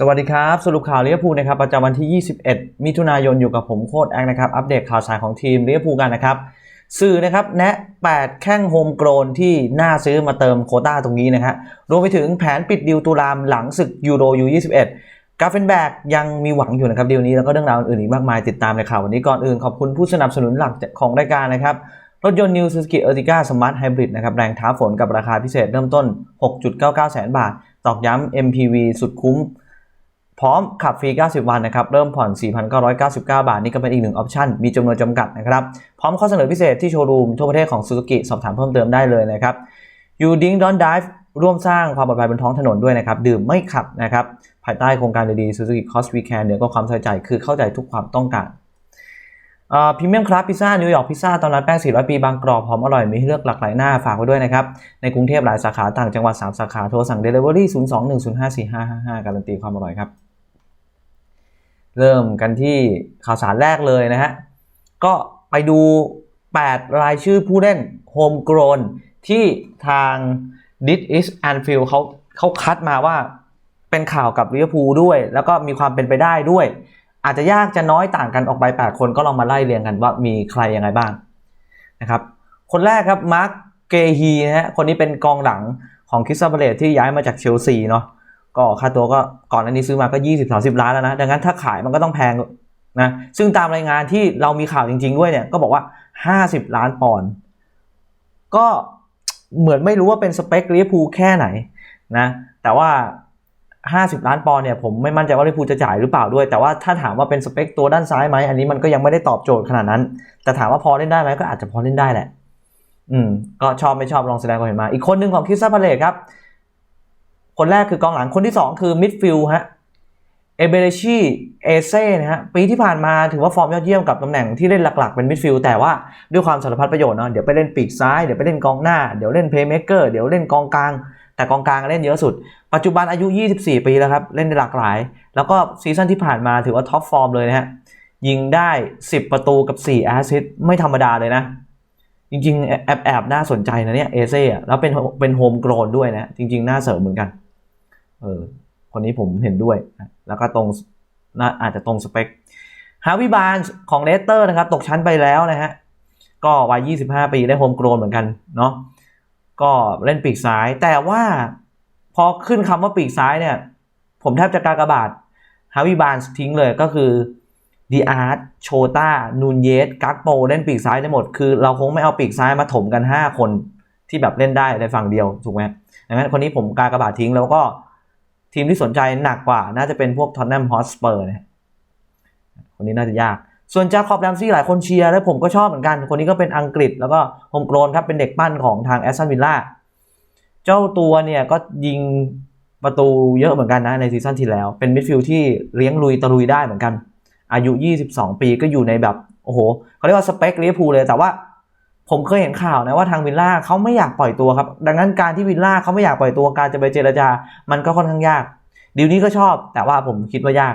สวัสดีครับ สรุปข่าวเวอร์พูนะครับประจำวันที่ 21 มิถุนายนอยู่กับผมโค้ดแองนะครับ อัปเดตข่าวสารของทีมเวอร์พูกันนะครับ สื่อนะครับ แนะ 8 แข้งโฮมโกรนที่น่าซื้อมาเติมโคต้าตรงนี้นะฮะรวมไปถึงแผนปิดดิวตุลามหลังศึกยูโรยู21กาเฟนแบกยังมีหวังอยู่นะครับดีลนี้แล้วก็เรื่องราวอื่นอีกมากมายติดตามในข่าววันนี้ก่อนอื่นขอบคุณผู้สนับสนุนหลักของรายการนะครับรถยนต์ New Suzuki Ertiga Smart Hybrid นะครับแรงท้าฝนกับราคาพิเศษเริ่มต้น 6.99 แสนบาท ตอกย้ำ MPV สุดคุ้ม พร้อมขับฟรี 90 วันนะครับ เริ่มผ่อน 4,999 บาท นี่ก็เป็นอีกหนึ่งออปชันมีจำนวนจำกัดนะครับ พร้อมข้อเสนอพิเศษที่โชว์รูมทั่วประเทศของ Suzuki สอบถามเพิ่มเติมได้เลยนะครับ You Ding Don't Dive ร่วมสร้างความปลอดภัยบนท้องถนนด้วยนะครับ ดื่มไม่ขับนะครับ ภายใต้โครงการดีๆ Suzuki Cost We Can เหนือกว่าความใส่ใจคือเข้าใจทุกความต้องการพรีเมียมคลาสพิซซ่านิวยอร์กพิซซ่าตอนนั้นแป้ง 400 ปีบางกรอบหอมอร่อย มีให้เลือกหลากหลายหน้าฝากไว้ด้วยนะครับ ในกรุงเทพหลายสาขาต่างจังหวัด 3 สาขา โทรสั่ง Delivery 02-105-4555 การันตีความอร่อยครับ เริ่มกันที่ข่าวสารแรกเลยนะฮะ ก็ไปดู 8 รายชื่อผู้เล่นโฮมกรนที่ทาง d i s is Anfield เขาเขาคัดมาว่าเป็นข่าวกับลิเวอร์พูลด้วย แล้วก็มีความเป็นไปได้ด้วย อาจจะยากจะน้อยต่างกันออกไป 8 คนก็ลองมาไล่เรียงกันว่ามีใครยังไงบ้างนะครับ คนแรกครับมาร์คเกฮีนะฮะคนนี้เป็นกองหลังของคริสตัลเบเลตที่ย้ายมาจากเชลซีเนาะ ก็ค่าตัวก็ก่อนอันนี้ซื้อมาก็ 20-30 ล้านแล้วนะ ดังนั้นถ้าขายมันก็ต้องแพงนะซึ่งตามรายงานที่เรามีข่าวจริง ๆ ด้วยเนี่ยก็บอกว่า 50 ล้านปอนด์ก็เหมือนไม่รู้ว่าเป็นสเปคลิเวอร์พูลแค่ไหนนะแต่ว่า 50 ล้านปอนด์เนี่ยผมไม่มั่นใจว่าลิเวอร์พูลจะจ่ายหรือเปล่าด้วย แต่ว่าถ้าถามว่าเป็นสเปคตัวด้านซ้ายไหมอันนี้มันก็ยังไม่ได้ตอบโจทย์ขนาดนั้น แต่ถามว่าพอเล่นได้ไหมก็อาจจะพอเล่นได้แหละอืมก็ชอบไม่ชอบลองแสดงความเห็นมา อีกคนหนึ่งของคริสตัลพาเลตครับ คนแรกคือกองหลังคนที่ 2 คือมิดฟิลด์ฮะเอเบเรชีเอเซ่นะฮะปีที่ผ่านมาถือว่าฟอร์มยอดเยี่ยมกับตำแหน่งที่เล่นหลักๆเป็นมิดฟิลด์แต่ว่าด้วยความสารพัดประโยชน์เนาะเดี๋ยวไปเล่นปีกซ้ายเดี๋ยวไปเล่นกองหน้าเดี๋ยวเล่นเพย์เมเกอร์เดี๋ยวเล่นกองกลาง แต่กองกลางเล่นเยอะสุด ปัจจุบันอายุ 24 ปีแล้วครับ เล่นได้หลากหลาย แล้วก็ซีซั่นที่ผ่านมาถือว่าท็อปฟอร์มเลยนะฮะยิงได้ 10 ประตูกับ 4 แอสซิสต์ไม่ธรรมดาเลยนะ จริงๆ แอบแอบน่าสนใจนะเนี่ยเอเซ่แล้วเป็นเป็นโฮมโกรนด้วยนะจริง ๆ น่าเสริมเหมือนกัน เออ คนนี้ผมเห็นด้วย แล้วก็ตรงน่าอาจจะตรงสเปคฮาวิบานของเลสเตอร์นะครับ ตกชั้นไปแล้วนะฮะ ก็วัย 25 ปีได้โฮมโกรนเหมือนกันเนาะก็เล่นปีกซ้าย แต่ว่าพอขึ้นคำว่าปีกซ้ายเนี่ย ผมแทบจะกากบาทฮาวิบานทิ้งเลยก็คือดีอาร์ตโชตานูนเยสกักโปเล่นปีกซ้ายได้หมด คือเราคงไม่เอาปีกซ้ายมาถมกัน 5 คนที่แบบเล่นได้ในฝั่งเดียว ถูกไหมดังนั้นคนนี้ผมกากระบาททิ้งแล้วก็ ทีมที่สนใจหนักกว่า น่าจะเป็นพวกทอนแนมฮอสเปอร์นะคนนี้น่าจะยาก ส่วนจาคอบแรมซี่หลายคนเชียร์และผมก็ชอบเหมือนกัน คนนี้ก็เป็นอังกฤษแล้วก็โฮมโกรนครับ เป็นเด็กปั้นของทางแอสตันวิลล่า เจ้าตัวเนี่ยก็ยิงประตูเยอะเหมือนกันนะในซีซั่นที่แล้ว เป็นมิดฟิลด์ที่เลี้ยงลุยตะลุยได้เหมือนกัน อายุ 22 ปีก็อยู่ในแบบ โอ้โหเขาเรียกว่าสเปคลิเวอร์พูลเลย แต่ว่า ผมเคยเห็นข่าวนะว่าทางวิลล่าเขาไม่อยากปล่อยตัวครับ ดังนั้นการที่วิลล่าเขาไม่อยากปล่อยตัวการจะไปเจรจา มันก็ค่อนข้างยาก ดีลนี้ก็ชอบ แต่ว่าผมคิดว่ายาก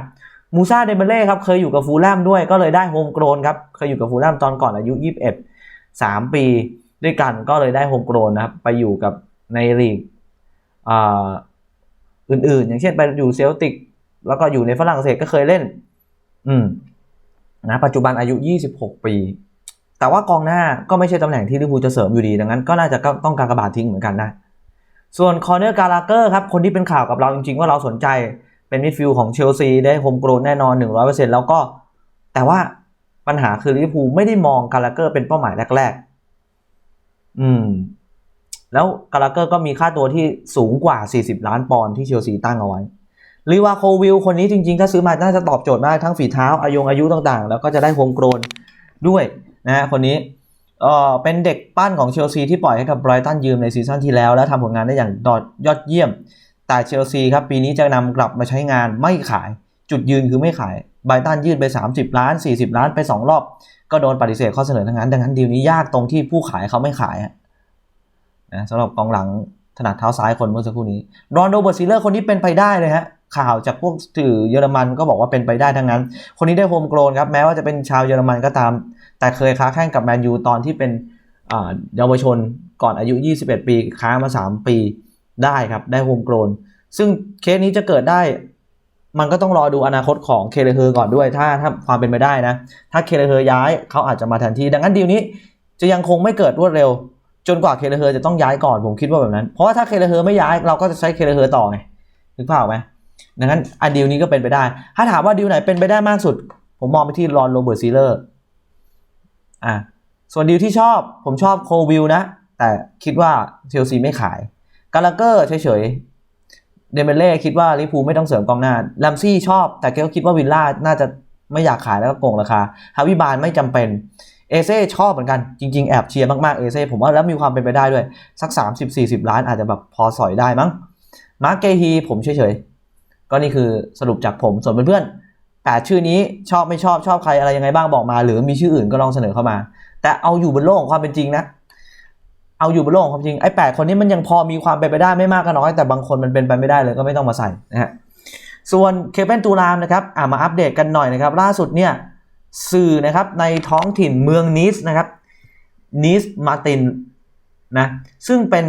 มูซาเดเบเล่ครับเคยอยู่กับฟูลแลมด้วยก็เลยได้โฮมโกรนครับเคยอยู่กับฟูลแลมตอนก่อนอายุ 21 3 ปีด้วยกันก็เลยได้โฮมโกรนนะครับไปอยู่กับในลีกอื่นๆ อย่างเช่นไปอยู่เซลติก แล้วก็อยู่ในฝรั่งเศสก็เคยเล่น อืมนะปัจจุบันอายุ 26 ปี แต่ว่ากองหน้าก็ไม่ใช่ตำแหน่งที่ลิเวอร์พูลจะเสริมอยู่ดี ดังนั้นก็น่าจะต้องการกระบาดทิ้งเหมือนกันนะ ส่วนคอเนอร์กาลาเกอร์ครับ คนที่เป็นข่าวกับเราจริงๆ ว่าเราสนใจเป็นมิดฟิลด์ของเชลซีได้โฮมโกรนแน่นอน 100%แล้วก็ แต่ว่าปัญหาคือลิเวอร์พูลไม่ได้มองกาลาเกอร์เป็นเป้าหมายแรกๆ อืม แล้วกาลาเกอร์ก็มีค่าตัวที่สูงกว่า 40 ล้านปอนด์ที่เชลซีตั้งเอาไว้ลีวาโควิลคนนี้จริงๆ ถ้าซื้อมาน่าจะตอบโจทย์มากทั้งฝีเท้าอายุอายุต่างๆ แล้วก็จะได้โฮมโกรนด้วย นะฮะคนนี้เออเป็นเด็กปั้นของเชลซีที่ปล่อยให้กับไบรตันยืมในซีซั่นที่แล้ว และทำผลงานได้อย่างยอดเยี่ยม แต่เชลซีครับปีนี้จะนำกลับมาใช้งานไม่ขายจุดยืนคือไม่ขายไบรตันยื่นไป 30 ล้าน 40 ล้านไป 2 รอบ ก็โดนปฏิเสธข้อเสนอทั้งนั้น ดังนั้นดีลนี้ยากตรงที่ผู้ขายเขาไม่ขายนะสำหรับกองหลังถนัดเท้าซ้ายคนเมื่อสักครู่นี้รอนโดเบอร์ซิเลอร์คนนี้เป็นไปได้เลยฮะ ข่าวจากพวกสื่อเยอรมันก็บอกว่าเป็นไปได้ทั้งนั้น คนนี้ได้โฮมโกรนครับแม้ว่าจะเป็นชาวเยอรมันก็ตาม แต่เคยค้าแข่งกับแมนยูตอนที่เป็นเยาวชนก่อนอายุ 21 ปี ค้ามา 3 ปีได้ครับ ได้โฮมโกรนซึ่งเคสนี้จะเกิดได้ มันก็ต้องรอดูอนาคตของเคเลเฮอร์ก่อนด้วย ถ้าถ้าความเป็นไปได้นะ ถ้าเคเลเฮอร์ย้ายเขาอาจจะมาแทนที่ ดังนั้นดีลนี้จะยังคงไม่เกิดรวดเร็ว จนกว่าเคเลเฮอร์จะต้องย้ายก่อนผมคิดว่าแบบนั้น เพราะว่าถ้าเคเลเฮอร์ไม่ย้ายเราก็จะใช้เคเลเฮอร์ต่อไงนึกภาพออกไหม ดังนั้นอันดีลนี้ก็เป็นไปได้ ถ้าถามว่าดีลไหนเป็นไปได้มากสุด ผมมองไปที่รอนโรเบิร์ตซีเลอร์อะส่วนดีลที่ชอบผมชอบโควิลนะ แต่คิดว่าเชลซีไม่ขายกาลาเกอร์เฉยๆเดเมเล่คิดว่าลิพูไม่ต้องเสริมกองหน้าแลมซี่ชอบ แต่แกก็คิดว่าวิลล่าน่าจะไม่อยากขายแล้วก็โกงราคาฮาวิบานไม่จำเป็นเอเซ่ชอบเหมือนกันจริง ๆ แอบเชียร์มาก ๆ เอเซ่ผมว่าแล้วมีความเป็นไปได้ด้วย สัก 30-40 ล้านอาจจะแบบพอสอยได้มั้งมาร์เกฮีผมเฉยๆ ก็นี่คือสรุปจากผมส่วนเพื่อนๆแปดชื่อนี้ชอบไม่ชอบชอบใครอะไรยังไงบ้างบอกมา หรือมีชื่ออื่นก็ลองเสนอเข้ามา แต่เอาอยู่บนโลกของความเป็นจริงนะ เอาอยู่บนโลกของความจริงไอ้แปดคนนี้มันยังพอมีความเป็นไปได้ไม่มากก็น้อย แต่บางคนมันเป็นไปไม่ได้เลยก็ไม่ต้องมาใส่นะฮะส่วนเคเปนตูรามนะครับอ่ามาอัปเดตกันหน่อยนะครับ ล่าสุดเนี่ยสื่อนะครับในท้องถิ่นเมืองนิสนะครับนิสมาตินนะซึ่งเป็น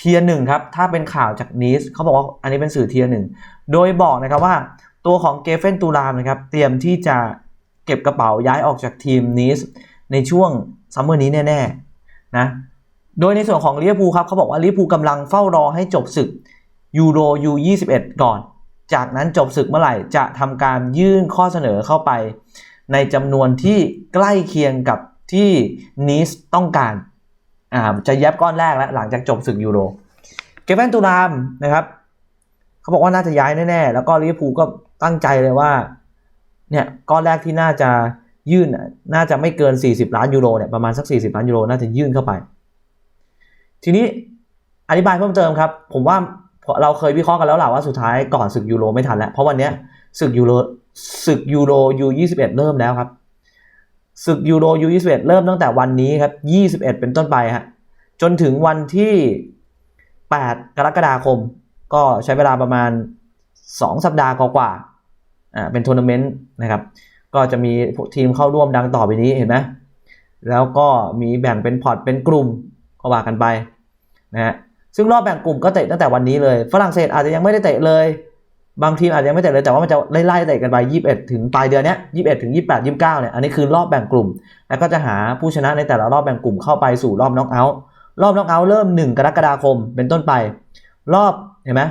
เทียหนึ่งครับ ถ้าเป็นข่าวจากนิสเขาบอกว่าอันนี้เป็นสื่อเทียหนึ่ง โดยบอกนะครับว่าตัวของเกเฟนตูรามนะครับ เตรียมที่จะเก็บกระเป๋าย้ายออกจากทีมนิสในช่วงซัมเมอร์นี้แน่ๆนะ โดยในส่วนของลิเวอร์พูลครับเขาบอกว่าลิเวอร์พูลกำลังเฝ้ารอให้จบศึกยูโรยู21 ก่อน จากนั้นจบศึกเมื่อไหร่จะทำการยื่นข้อเสนอเข้าไป ในจำนวนที่ใกล้เคียงกับที่นิสต้องการ อ่าจะแยบก้อนแรกแล้วหลังจากจบศึกยูโร เกฟเฟนตูรามนะครับเขาบอกว่าน่าจะย้ายแน่ๆ แล้วก็ลิเวอร์พูลก็ตั้งใจเลยว่า เนี่ยก้อนแรกที่น่าจะยื่นน่าจะไม่เกิน 40 ล้านยูโรเนี่ยประมาณสัก 40 ล้านยูโรน่าจะยื่นเข้าไป ทีนี้อธิบายเพิ่มเติมครับ ผมว่าเราเคยวิเคราะห์กันแล้วแหละว่าสุดท้ายก่อนศึกยูโรไม่ทันแล้ว เพราะวันนี้ศึกยูโรศึกยูโรยูยี่สิบเอ็ดเริ่มแล้วครับ ศึกยูโรยูยีเริ่มตั้งแต่วันนี้ครับยี่สิบเป็นต้นไปฮะจนถึงวันที่แปดกรกฎาคม ก็ใช้เวลาประมาณสองสัปดาห์กว่าๆอ่าเป็นทัวร์นาเมนต์นะครับ ก็จะมีทีมเข้าร่วมดังต่อไปนี้เห็นไหมแล้วก็มีแบ่งเป็นพอร์ตเป็นกลุ่มก็ว่ากันไปนะฮะซึ่งรอบแบ่งกลุ่มก็เตะตั้งแต่วันนี้เลย ฝรั่งเศสอาจจะยังไม่ได้เตะเลย บางทีอาจจะยังไม่เตะเลยแต่ว่ามันจะไล่ๆเตะกันไป 21 ถึงปลายเดือนนี้ย21 ถึง 28 29 เนี่ย อันนี้คือรอบแบ่งกลุ่ม แล้วก็จะหาผู้ชนะในแต่ละรอบแบ่งกลุ่มเข้าไปสู่รอบน็อกเอาท์ รอบน็อกเอาท์เริ่ม 1 กรกฎาคมเป็นต้นไป รอบเห็นไหม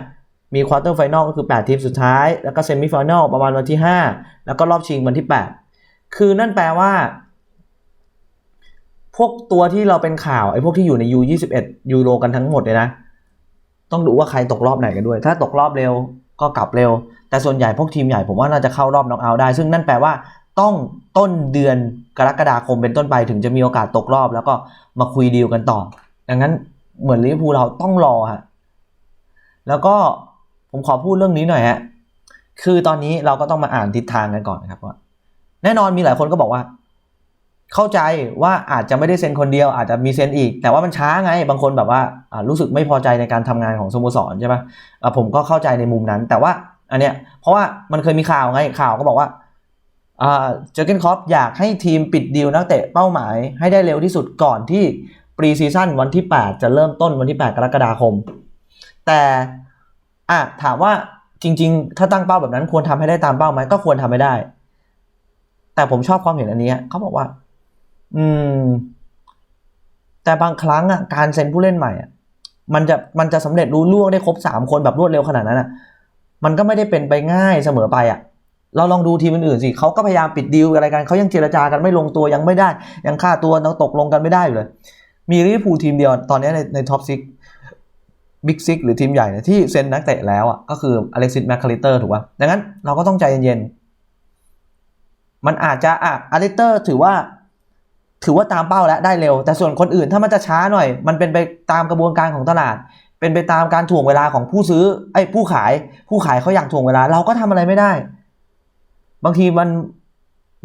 มีควอเตอร์ไฟนอลก็คือ 8 ทีมสุดท้าย แล้วก็เซมิไฟนอลประมาณวันที่ 5 แล้วก็รอบชิงวันที่ 8 คือนั่นแปลว่า พวกตัวที่เราเป็นข่าวไอ้พวกที่อยู่ใน U21 ยูโรกันทั้งหมดเลยนะ ต้องดูว่าใครตกรอบไหนกันด้วย ถ้าตกรอบเร็ว ก็กลับเร็ว แต่ส่วนใหญ่พวกทีมใหญ่ผมว่าน่าจะเข้ารอบน็อกเอาท์ได้ ซึ่งนั่นแปลว่าต้องต้นเดือนกรกฎาคมเป็นต้นไปถึงจะมีโอกาสตกรอบ แล้วก็มาคุยดีลกันต่อ ดังนั้นเหมือนลิเวอร์พูลเราต้องรอฮะแล้วก็ผมขอพูดเรื่องนี้หน่อยฮะคือตอนนี้เราก็ต้องมาอ่านทิศทางกันก่อนนะครับว่าแน่นอนมีหลายคนก็บอกว่า เข้าใจว่าอาจจะไม่ได้เซ็นคนเดียวอาจจะมีเซ็นอีก แต่ว่ามันช้าไง บางคนแบบว่ารู้สึกไม่พอใจในการทำงานของสโมสรใช่ไหมผมก็เข้าใจในมุมนั้น แต่ว่าอันเนี้ยเพราะว่ามันเคยมีข่าวไงข่าวก็บอกว่าเจอเกนคอปอยากให้ทีมปิดดีลนักเตะเป้าหมายให้ได้เร็วที่สุดก่อนที่ปรีซีซั่นวันที่ 8 จะเริ่มต้นวันที่ 8 กรกฎาคม แต่อะถามว่าจริง ๆ ถ้าตั้งเป้าแบบนั้นควรทำให้ได้ตามเป้าไหมก็ควรทำให้ได้ แต่ผมชอบความเห็นอันนี้เขาบอกว่า อืม แต่บางครั้งอะการเซ็นผู้เล่นใหม่อะมันจะมันจะสำเร็จรู้ล่วงได้ครบสามคนแบบรวดเร็วขนาดนั้นอะ มันก็ไม่ได้เป็นไปง่ายเสมอไปอะ เราลองดูทีมอื่นๆสิเขาก็พยายามปิดดีลอะไรกันเขายังเจรจากันไม่ลงตัวยังไม่ได้ ยังค่าตัวยังตกลงกันไม่ได้อยู่เลย มีลิเวอร์พูลทีมเดียวตอนนี้ในในท็อปซิกบิ๊กซิกหรือทีมใหญ่เนี่ยที่เซ็นนักเตะแล้วอะก็คืออเล็กซิสแมคคาลิเตอร์ถูกป่ะดังนั้นเราก็ต้องใจเย็นๆมันอาจจะอะอเล็กเตอร์ถือว่า ถือว่าตามเป้าแล้วได้เร็ว แต่ส่วนคนอื่นถ้ามันจะช้าหน่อย มันเป็นไปตามกระบวนการของตลาด เป็นไปตามการถ่วงเวลาของผู้ซื้อไอ้ผู้ขาย ผู้ขายเขาอยากถ่วงเวลา เราก็ทำอะไรไม่ได้ บางทีมัน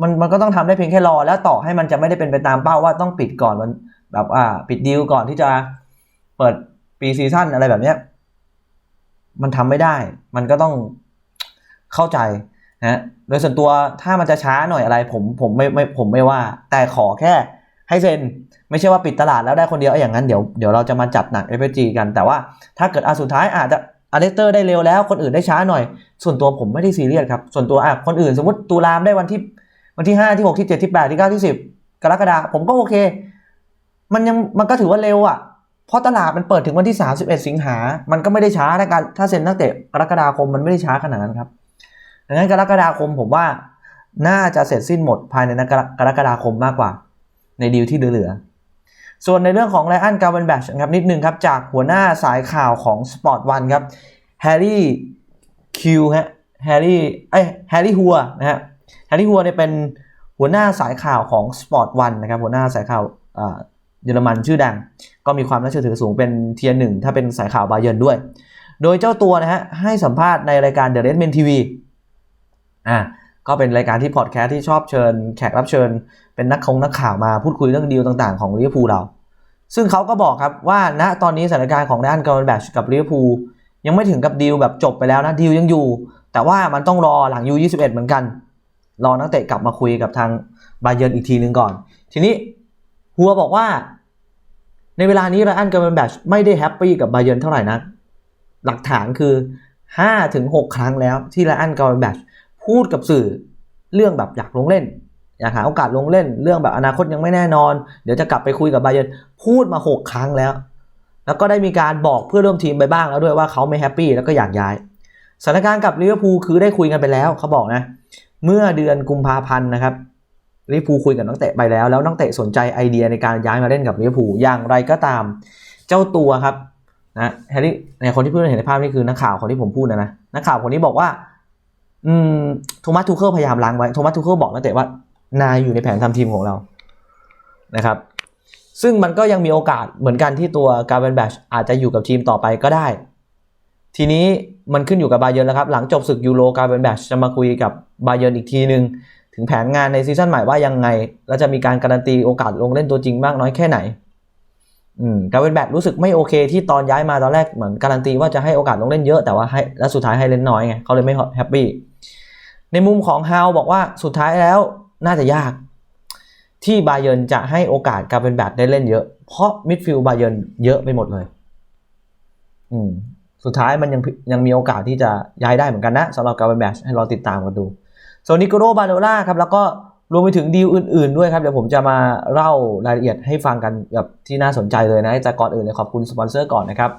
มันมันก็ต้องทำได้เพียงแค่รอ แล้วต่อให้มันจะไม่ได้เป็นไปตามเป้าว่าต้องปิดก่อนมันแบบอ่า ปิดดีลก่อนที่จะเปิดปีซีซั่นอะไรแบบเนี้ยมันทำไม่ได้ มันก็ต้องเข้าใจ นะโดยส่วนตัวถ้ามันจะช้าหน่อยอะไร ผมผมไม่ไม่ผมไม่ว่า แต่ขอแค่ให้เซ็นไม่ใช่ว่าปิดตลาดแล้วได้คนเดียวอย่างนั้นเดี๋ยวเดี๋ยวเราจะมาจัดหนัก f อ g กันแต่ว่าถ้าเกิดอาสุดท้ายอาจจะอาร์เตอร์ได้เร็วแล้วคนอื่นได้ช้าหน่อย ส่วนตัวผมไม่ได้ซีเรียสครับ ส่วนตัวอะคนอื่นสมมติตูรามได้วันที่วันที่ห้าที่หกที่เจ็ดที่แปดที่เก้าที่สิบกรกฎาคมผมก็โอเค มันยังมันก็ถือว่าเร็วอะ เพราะตลาดมันเปิดถึงวันที่ 31 สิงหา มันก็ไม่ได้ช้าในการถ้าเซ็นนักเตะกรกฎาคมมันไม่ได้ช้าขนาดนั้นครับ ดังนั้นกรกฎาคมผมว่าน่าจะเสร็จสิ้นหมดภายในกรกฎาคมมากกว่า ในดีลที่เหลือ ส่วนในเรื่องของไรอันกาเวนแบชครับนิดนึงครับจากหัวหน้าสายข่าวของ Sport One ครับแฮร์รี่คิวฮะแฮร์รี่เอ้ยแฮร์รี่ฮัวนะฮะแฮร์รี่ฮัวเนี่ยเป็นหัวหน้าสายข่าวของ Sport One นะครับหัวหน้าสายข่าวเยอรมันชื่อดัง ก็มีความน่าเชื่อถือสูงเป็นเทียร์หนึ่งถ้าเป็นสายข่าวบาเยิร์นด้วย โดยเจ้าตัวนะฮะให้สัมภาษณ์ในรายการ The Red Men TV อ่าก็เป็นรายการที่พอดแคสต์ที่ชอบเชิญแขกรับเชิญ เป็นนักคงนักข่าวมาพูดคุยเรื่องดีลต่างๆของลิเวอร์พูลเรา ซึ่งเขาก็บอกครับว่าณตอนนี้สถานการณ์ของด้านการ์แบชกับลิเวอร์พูลยังไม่ถึงกับดีลแบบจบไปแล้วนะดีลยังอยู่ แต่ว่ามันต้องรอหลังยู21เหมือนกัน รอนักเตะกลับมาคุยกับทางบาเยิร์นอีกทีนึงก่อน ทีนี้หัวบอกว่า ในเวลานี้ไรอันการ์แบชไม่ได้แฮปปี้กับบาเยิร์นเท่าไหร่นะหลักฐานคือ5-6 ครั้งแล้วที่ไรอันการ์แบช พูดกับสื่อเรื่องแบบอยากลงเล่น อยากหาโอกาสลงเล่น เรื่องแบบอนาคตยังไม่แน่นอน เดี๋ยวจะกลับไปคุยกับบาเยนพูดมา 6 ครั้งแล้ว แล้วก็ได้มีการบอกเพื่อร่วมทีมไปบ้างแล้วด้วยว่าเขาไม่แฮปปี้แล้วก็อยากย้ายสถานการณ์กับลิเวอร์พูลคือได้คุยกันไปแล้วเขาบอกนะ เมื่อเดือนกุมภาพันธ์นะครับลิเวอร์พูลคุยกับนักเตะไปแล้ว แล้วนักเตะสนใจไอเดียในการย้ายมาเล่นกับลิเวอร์พูลอย่างไรก็ตาม เจ้าตัวครับนะแฮร์รี่ในคนที่เพูดเห็นในภาพนี่คือนักข่าวคนที่ผมพูดนะนะนักข่าวคนนี้บอกว่า อืมโทมัสทูเคิลพยายามล้างไว้โทมัสทูเคิลบอกนักเตะว่านายอยู่ในแผนทำทีมของเรานะครับ ซึ่งมันก็ยังมีโอกาสเหมือนกันที่ตัวการ์เบนแบชอาจจะอยู่กับทีมต่อไปก็ได้ ทีนี้มันขึ้นอยู่กับบาเยอร์แล้วครับ หลังจบศึกยูโรการ์เบนแบชจะมาคุยกับบาเยอร์อีกทีหนึงถึงแผนงานในซีซั่นใหม่ว่ายังไง แล้วจะมีการการันตีโอกาสลงเล่นตัวจริงมากน้อยแค่ไหน การ์เบนแบชรู้สึกไม่โอเคที่ตอนย้ายมาตอนแรกเหมือนการันตีว่าจะให้โอกาสลงเล่นเยอะแต่ว่าให้แล้วสุดท้ายให้เล่นน้อยไงเขาเลยไม่แฮปปี้ในมุมของฮาวบอกว่าสุดท้ายแล้วน่าจะยาก ที่บาเยนจะให้โอกาสการเป็นแบบได้เล่นเยอะ เพราะมิดฟิลด์บาเยนเยอะไปหมดเลย อืมสุดท้ายมันยังยังมีโอกาสที่จะย้ายได้เหมือนกันนะสำหรับการเป็นแบบให้รอติดตามกันดูส่วนนิโกโรบาโดล่าครับแล้วก็ รวมไปถึงดีลอื่นๆด้วยครับ เดี๋ยวผมจะมาเล่ารายละเอียดให้ฟังกันแบบที่น่าสนใจเลยนะแต่ก่อนอื่นเลยขอบคุณสปอนเซอร์ก่อนนะครับ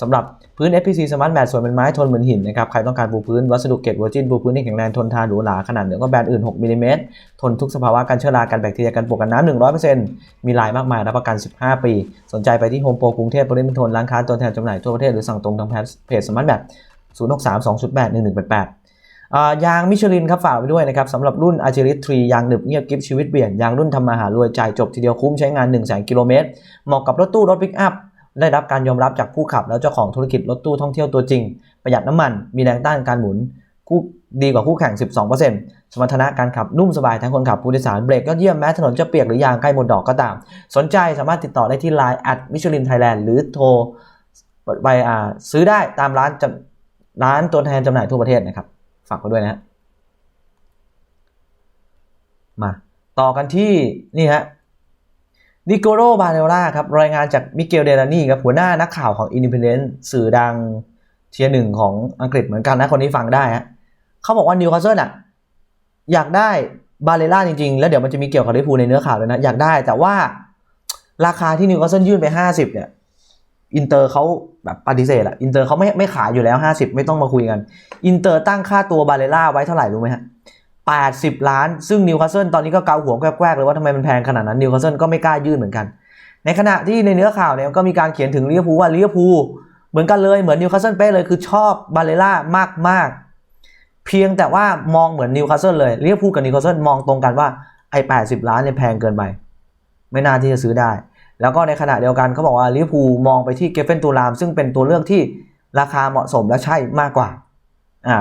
สำหรับพื้น FPC Smart Mat ส่วนเป็นไม้ทนเหมือนหินนะครับ ใครต้องการปูพื้น วัสดุเกรดเวอร์จินปูพื้นที่แข็งแรงทนทานหรูหราขนาดเหนือกว่าแบรนด์อื่น 6มิลิเมตรทนทุกสภาวะการเชื้อราการแบคทีเรียการปลวกกันน้ำ100%มีลายมากมายรับประกัน 15 ปี สนใจไปที่โฮมโปรกรุงเทพปริมณฑลร้านค้าตัวแทนจำหน่ายทั่วประเทศหรือสั่งตรงทางเพจ Smart Mat 063 2 8 1188 ยางมิชลินครับฝากไปด้วยนะครับสำหรับรุ่นอาร์เจริสทรียางหนึบเงียบกิฟชีวิตเปลี่ยนยางรุ่นทำมาหารวยจ่ายจบทีเดียวคุ้มใช้งาน1 0 0 0 0กิโลเมตรเหมาะกับรถตู้รถปิกอัพได้รับการยอมรับจากผู้ขับแล้วเจ้าของธุรกิจรถตู้ท่องเที่ยวตัวจริง ประหยัดน้ำมัน มีแรงต้านการหมุนคู่ดีกว่าคู่แข่ง 12%สมรรถนะการขับนุ่มสบายทั้งคนขับผู้โดยสารเบรกก็เยี่ยมแม้ถนนจะเปียกหรือยางใกล้หมดดอกก็ตาม สนใจสามารถติดต่อได้ที่ Line แอดมิชลินไทยแลนด์หรือโทรไปซื้อได้ตามร้านจร้านตัวแทนจำหน่ายทั่วประเทศนะครับ ฝากไว้ด้วยนะฮะมาต่อกันที่นี่ฮะนิโกโรบาเนล่าครับรายงานจากมิเกลเดลานี่ครับหัวหน้านักข่าวของอินดิเพนเดนต์สื่อดังเทียหนึ่งของอังกฤษเหมือนกันนะคนนี้ฟังได้ฮะเขาบอกว่านิวคาสเซิลอะอยากได้บาเลล่าจริงๆ แล้วเดี๋ยวมันจะมีเกี่ยวกับลิฟูในเนื้อข่าวเลยนะ อยากได้แต่ว่าราคาที่นิวคาสเซิลยื่นไป 50 เนี่ย อินเตอร์เขาแบบปฏิเสธอะอินเตอร์เขาไม่ไม่ขายอยู่แล้ว 50 ไม่ต้องมาคุยกัน อินเตอร์ตั้งค่าตัวบาเลล่าไว้เท่าไหร่รู้ไหมฮะ80 ล้าน ซึ่งนิวคาสเซิลตอนนี้ก็เกาหัวแกวกๆเลยว่าทำไมมันแพงขนาดนั้นนิวคาสเซิลก็ไม่กล้ายื่นเหมือนกัน ในขณะที่ในเนื้อข่าวเนี่ยก็มีการเขียนถึงลิเวอร์พูลว่าลิเวอร์พูลเหมือนกันเลยเหมือนนิวคาสเซิลเป๊ะเลยคือชอบบาเลล่ามากมากเพียงแต่ว่ามองเหมือนนิวคาสเซิลเลยลิเวอร์พูลกับนิวคาสเซิลมองตรงกันว่าไอ้80 ล้านเนี่ยแพงเกินไปไม่น่าที่จะซื้อได้ แล้วก็ในขณะเดียวกันเขาบอกว่าลิเวอร์พูลมองไปที่เกฟเฟนตูราม ซึ่งเป็นตัวเลือกที่ราคาเหมาะสมและใช่มากกว่าอ่า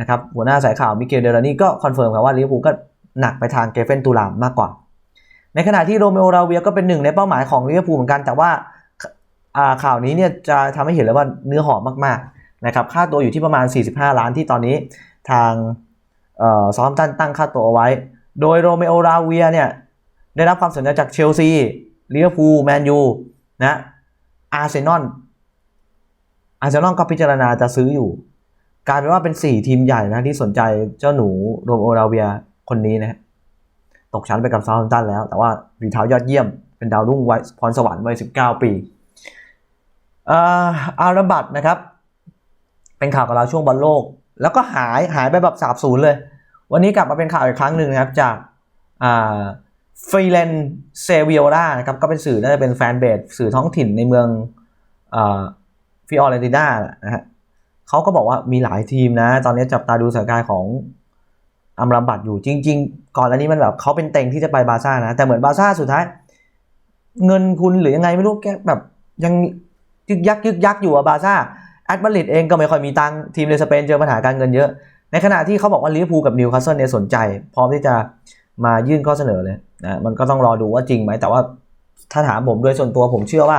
นะครับหัวหน้าสายข่าวมิเกลเดลานี่ก็คอนเฟิร์มครับว่าลิเวอร์พูลก็หนักไปทางเกฟเฟนตูรามมากกว่า ในขณะที่โรเมโอราเวียก็เป็นหนึ่งในเป้าหมายของลิเวอร์พูลเหมือนกันแต่ว่าข่าวนี้เนี่ยจะทำให้เห็นเลยว่าเนื้อหอมมากๆนะครับค่าตัวอยู่ที่ประมาณ 45 ล้านที่ตอนนี้ทางซ้อมตันตั้งค่าตัวเอาไว้ โดยโรเมโอราเวียเนี่ย ได้รับความสนใจจากเชลซีลิเวอร์พูลแมนยูนะอาร์เซนอลอาร์เซนอลก็พิจารณาจะซื้ออยู่กลายเป็นว่าเป็น 4 ทีมใหญ่นะที่สนใจเจ้าหนูโรมโอราเวียคนนี้นะตกชั้นไปกับซาอุนตันแล้ว แต่ว่าฝีเท้ายอดเยี่ยมเป็นดาวรุ่งไว้พรสวรรค์วัย 19 ปีอาอาราบัตนะครับ เป็นข่าวกับเราช่วงบอลโลก แล้วก็หายหายไปแบบสาบสูญเลย วันนี้กลับมาเป็นข่าวอีกครั้งหนึ่งนะครับจากอ่า ฟรีแลนเซเวิโอลานะครับก็เป็นสื่อน่าจะเป็นแฟนเบสสื่อท้องถิ่นในเมืองอฟิออเรนติน่านะฮะเขาก็บอกว่ามีหลายทีมนะ ตอนนี้จับตาดูสถานการณ์ของอัมรัมบัตอยู่จริง ๆ ก่อนอันนี้มันแบบเขาเป็นเต็งที่จะไปบาซ่านะ แต่เหมือนบาซ่าสุดท้าย เงินทุนหรือยังไงไม่รู้แกแบบยังยึกยักยึกยักอยู่อะบาซ่าแอตมาริดเองก็ไม่ค่อยมีตังทีมในสเปนเจอปัญหาการเงินเยอะ ในขณะที่เขาบอกว่าลิเวอร์พูลกับนิวคาสเซิลเนี่ยสนใจ พร้อมที่จะ มายื่นข้อเสนอเลยนะมันก็ต้องรอดูว่าจริงไหมแต่ว่าถ้าถามผมโดยส่วนตัวผมเชื่อว่า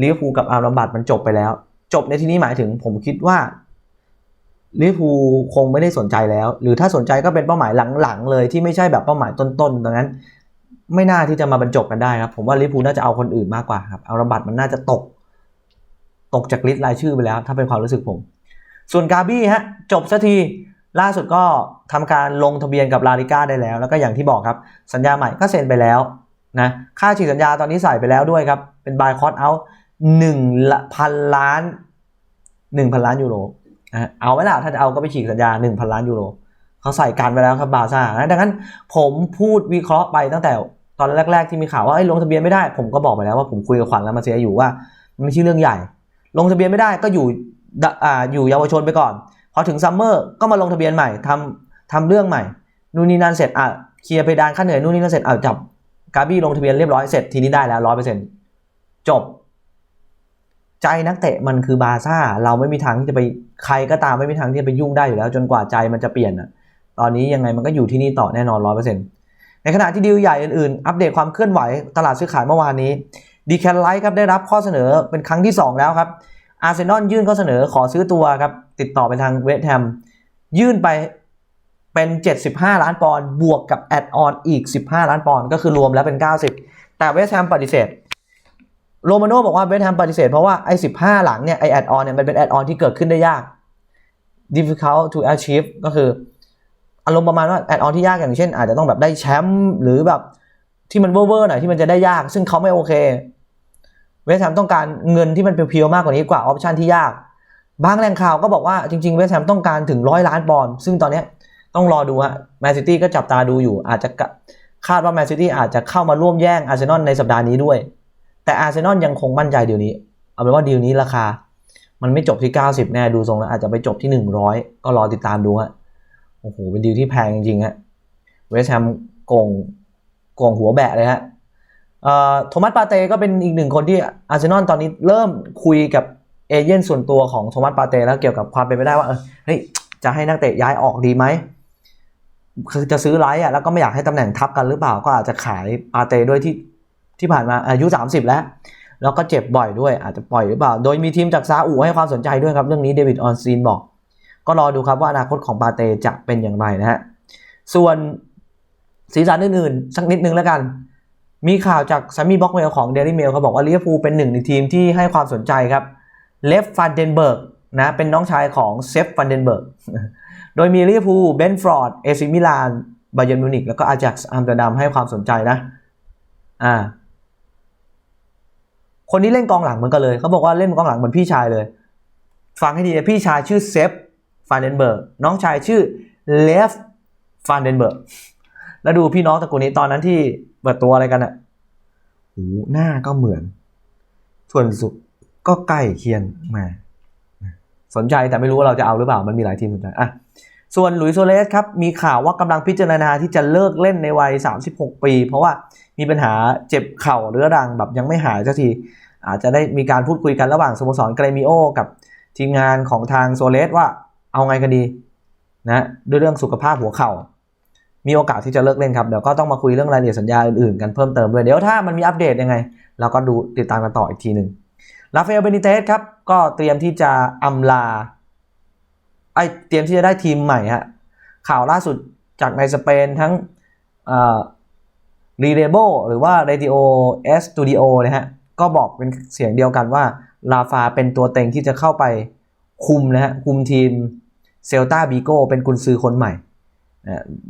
ลิเวอร์พูลกับอาร์มรัมบัตมันจบไปแล้ว จบในที่นี้หมายถึงผมคิดว่าลิเวอร์พูลคงไม่ได้สนใจแล้ว หรือถ้าสนใจก็เป็นเป้าหมายหลังๆเลยที่ไม่ใช่แบบเป้าหมายต้นๆดังนั้น ไม่น่าที่จะมาบรรจบกันได้ครับ ผมว่าลิเวอร์พูลน่าจะเอาคนอื่นมากกว่าครับอาร์มรัมบัตมันน่าจะตก ตกจากลิสต์รายชื่อไปแล้ว ถ้าเป็นความรู้สึกผม ส่วนกาบี้ฮะจบสักที ล่าสุดก็ทำการลงทะเบียนกับลาลิก้าได้แล้ว แล้วก็อย่างที่บอกครับ สัญญาใหม่ก็เซ็นไปแล้วนะค่าฉีกสัญญาตอนนี้ใส่ไปแล้วด้วยครับ เป็นบายคอ t เอาหนึ่งพันล้านหนึ่งพันล้านยูโรเอาไว้ละถ้าจะเอาก็ไปฉีกสัญญาหนึ่งพันล้านยูโรเขาใส่กันไปแล้วครับบาซ่านะดังนั้นผมพูดวิเคราะห์ไปตั้งแต่ตอนแรก ๆ ที่มีข่าวว่าลงทะเบียนไม่ได้ ผมก็บอกไปแล้วว่าผมคุยกับขวัญแล้วมาเสียอยู่ว่า มันไม่ใช่เรื่องใหญ่ ลงทะเบียนไม่ได้ก็อยู่อ่าอยู่เยาวชนไปก่อน พอถึงซัมเมอร์ก็มาลงทะเบียนใหม่ทำทำเรื่องใหม่นู่นนี่นั่นเสร็จอะเคลียร์เพดานค่าเหนื่อยนู่นนี่นั่นเสร็จอะจับกาบี้ลงทะเบียนเรียบร้อยเสร็จทีนี้ได้แล้วร้อยเปอร์เซ็นต์จบ ใจนักเตะมันคือบาซ่า เราไม่มีทางที่จะไปใครก็ตามไม่มีทางที่จะไปยุ่งได้อยู่แล้ว จนกว่าใจมันจะเปลี่ยนอะตอนนี้ยังไงมันก็อยู่ที่นี่ต่อแน่นอนร้อยเปอร์เซ็นต์ในขณะที่ดีลใหญ่อื่นๆ อัปเดตความเคลื่อนไหวตลาดซื้อขายเมื่อวานนี้ดีแค n ไลท์ครับได้รับข้อเสนอเป็นครั้งที่ 2 แล้วครับ อาร์เซนอลยื่นข้อเสนอขอซื้อตัวครับ ติดต่อไปทางเวสต์แฮมยื่นไปเป็น 75 ล้านปอนด์บวกกับแอดออนอีก 15 ล้านปอนด์ก็คือรวมแล้วเป็น 90 แต่เวสต์แฮมปฏิเสธโรมาโน่บอกว่าเวสต์แฮมปฏิเสธเพราะว่าไอ้15 หลังเนี่ยไอแอดออนเนี่ยมันเป็นแอดออนที่เกิดขึ้นได้ยาก difficult to achieve ก็คืออารมณ์ประมาณว่าแอดออนที่ยากอย่างเช่น อาจจะต้องแบบได้แชมป์หรือแบบที่มันเวอร์ๆหน่อยที่มันจะได้ยาก ซึ่งเขาไม่โอเค เวสต์แฮมต้องการเงินที่มันเพียวๆมากกว่านี้กว่าออปชันที่ยาก บางแหล่งข่าวก็บอกว่าจริงๆเวสต์แฮมต้องการถึงร้อยล้านปอนด์ซึ่งตอนนี้ต้องรอดูฮะแมนซิตี้ก็จับตาดูอยู่ อาจจะคาดว่าแมนซิตี้อาจจะเข้ามาร่วมแย่งอาร์เซนอลในสัปดาห์นี้ด้วย แต่อาร์เซนอลยังคงมั่นใจเดี๋ยวนี้ เอาเป็นว่าดีลนี้ราคา มันไม่จบที่ 90 แน่ดูทรงแล้วอาจจะไปจบที่ 100 ก็รอติดตามดูฮะโอ้โหเป็นดีลที่แพงจริงๆฮะเวสต์แฮมโกงโกงหัวแบะเลยฮะ โทมัสปาเต้ก็เป็นอีกหนึ่งคนที่อาร์เซนอลตอนนี้เริ่มคุยกับเอเย่นส่วนตัวของโทมัสปาเต้แล้วเกี่ยวกับความเป็นไปได้ว่าเฮ้ยจะให้นักเตะย้ายออกดีไหมคือจะซื้อไลท์อะแล้วก็ไม่อยากให้ตำแหน่งทับกันหรือเปล่าก็อาจจะขายปาเต้ด้วยที่ที่ผ่านมาอายุ 30 แล้ว แล้วก็เจ็บบ่อยด้วยอาจจะปล่อยหรือเปล่า โดยมีทีมจากซาอุให้ความสนใจด้วยครับเรื่องนี้เดวิดออนซีนบอก ก็รอดูครับว่าอนาคตของปาเต้จะเป็นอย่างไรนะฮะส่วนสีสันอื่นๆสักนิดนึงแล้วกัน มีข่าวจากซามีบ็อกเมลของเดลี่เมลเขาบอกว่าลิเวอร์พูลเป็นหนึ่งในทีมที่ให้ความสนใจครับเลฟฟันเดนเบิร์กนะเป็นน้องชายของเซฟฟันเดนเบิร์กโดยมีลิเวอร์พูลเบนฟอร์ดเอซิมิลานบาเยนมิวนิกแล้วก็อาจักซ์อัมสเตอร์ดัมให้ความสนใจนะอ่าคนนี้เล่นกองหลังเหมือนกันเลยเขาบอกว่าเล่นกองหลังเหมือนพี่ชายเลย ฟังให้ดีพี่ชายชื่อเซฟฟันเดนเบิร์กน้องชายชื่อเลฟฟันเดนเบิร์ก แล้วดูพี่น้องตระกูลนี้ตอนนั้นที่เปิดตัวอะไรกันอะหูหน้าก็เหมือน ส่วนสุดก็ใกล้เคียงมาสนใจแต่ไม่รู้ว่าเราจะเอาหรือเปล่ามันมีหลายทีมสนใจอะส่วนหลุยส์โซเลสครับมีข่าวว่ากำลังพิจารณาที่จะเลิกเล่นในวัย 36 ปี เพราะว่ามีปัญหาเจ็บเข่าเรื้อรังแบบยังไม่หายสักที อาจจะได้มีการพูดคุยกันระหว่างสโมสรเกรมิโอ กับทีมงานของทางโซเลสว่าเอาไงกันดีนะด้วยเรื่องสุขภาพหัวเข่า มีโอกาสที่จะเลิกเล่นครับ เดี๋ยวก็ต้องมาคุยเรื่องรายละเอียดสัญญาอื่นๆกันเพิ่มเติมด้วย เดี๋ยวถ้ามันมีอัปเดตยังไง เราก็ดูติดตามกันต่ออีกทีหนึ่งลาฟาเอลเบนิเตสครับ ก็เตรียมที่จะอำลาไอเตรียมที่จะได้ทีมใหม่ฮะข่าวล่าสุดจากในสเปนทั้งรีเดโบหรือว่า Radio S Studio นะฮะก็บอกเป็นเสียงเดียวกันว่าลาฟาเป็นตัวเต็งที่จะเข้าไปคุมนะฮะคุมทีมเซลตาบีโกเป็นกุนซือคนใหม่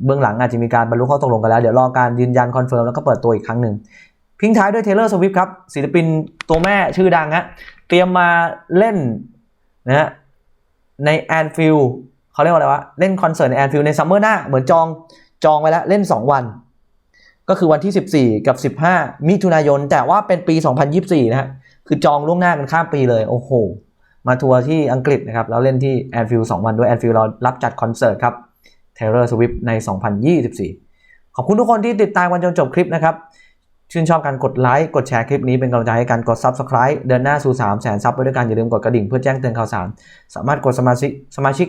เบื้องหลังอาจจะมีการบรรลุข้อตกลงกันแล้ว เดี๋ยวรอการยืนยันคอนเฟิร์มแล้วก็เปิดตัวอีกครั้งหนึ่งพิงท้ายด้วยเทเลอร์สวิฟครับศิลปินตัวแม่ชื่อดังฮะเตรียมมาเล่นนะฮะในแอนฟิลเขาเรียกว่าอะไรวะ เล่นคอนเสิร์ตในแอนฟิลในซัมเมอร์หน้า เหมือนจองจองไว้แล้ว เล่น 2 วัน ก็คือวันที่ 14 กับ 15 มิถุนายน แต่ว่าเป็นปี 2024 นะฮะ คือจองล่วงหน้ากันข้ามปีเลย โอ้โห มาทัวร์ที่อังกฤษนะครับ แล้วเล่นที่แอนฟิลด์2วันด้วยแอนฟิลเรารับจัดคอนเสิร์ตครับ Taylor Swift ใน 2024 ขอบคุณทุกคนที่ติดตามกันจนจบคลิปนะครับ ชื่นชอบการกดไลค์กดแชร์คลิปนี้เป็นกำลังใจให้การกด Subscribe เดินหน้าสู่3แสนซับไปด้วยกันอย่าลืมกดกระดิ่งเพื่อแจ้งเตือนข่าวสาร สามารถกดสมาชิกสมาชิก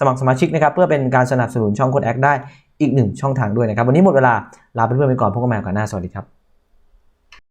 สมัครสมาชิกนะครับเพื่อเป็นการสนับสนุนช่องคนแอคได้อีกหนึ่งช่องทางด้วยนะครับ วันนี้หมดเวลาลาเพื่อนๆไปก่อนพบกันใหม่ก่อนหน้าสวัสดีครับ